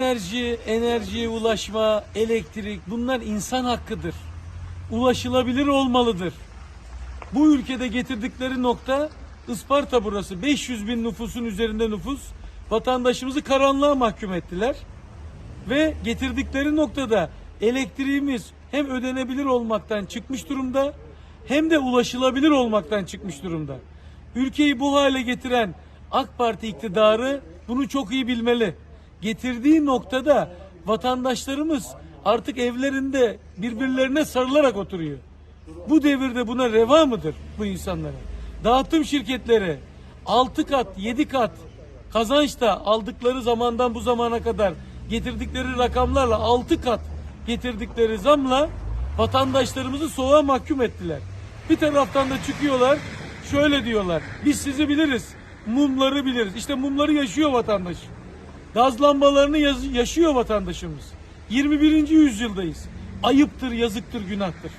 Enerji, enerjiye ulaşma, elektrik bunlar insan hakkıdır. Ulaşılabilir olmalıdır. Bu ülkede getirdikleri nokta Isparta burası. 500 bin nüfusun üzerinde nüfus. Vatandaşımızı karanlığa mahkum ettiler. Ve getirdikleri noktada elektriğimiz hem ödenebilir olmaktan çıkmış durumda hem de ulaşılabilir olmaktan çıkmış durumda. Ülkeyi bu hale getiren AK Parti iktidarı bunu çok iyi bilmeli. Getirdiği noktada vatandaşlarımız artık evlerinde birbirlerine sarılarak oturuyor. Bu devirde buna reva mıdır bu insanlara? Dağıtım şirketleri 6 kat, 7 kat kazançta aldıkları zamandan bu zamana kadar getirdikleri rakamlarla 6 kat getirdikleri zamla vatandaşlarımızı soğuğa mahkum ettiler. Bir taraftan da çıkıyorlar şöyle diyorlar. Biz sizi biliriz. Mumları biliriz. İşte mumları yaşıyor vatandaş. Gaz lambalarını yaşıyor vatandaşımız. 21. yüzyıldayız. Ayıptır, yazıktır, günahtır.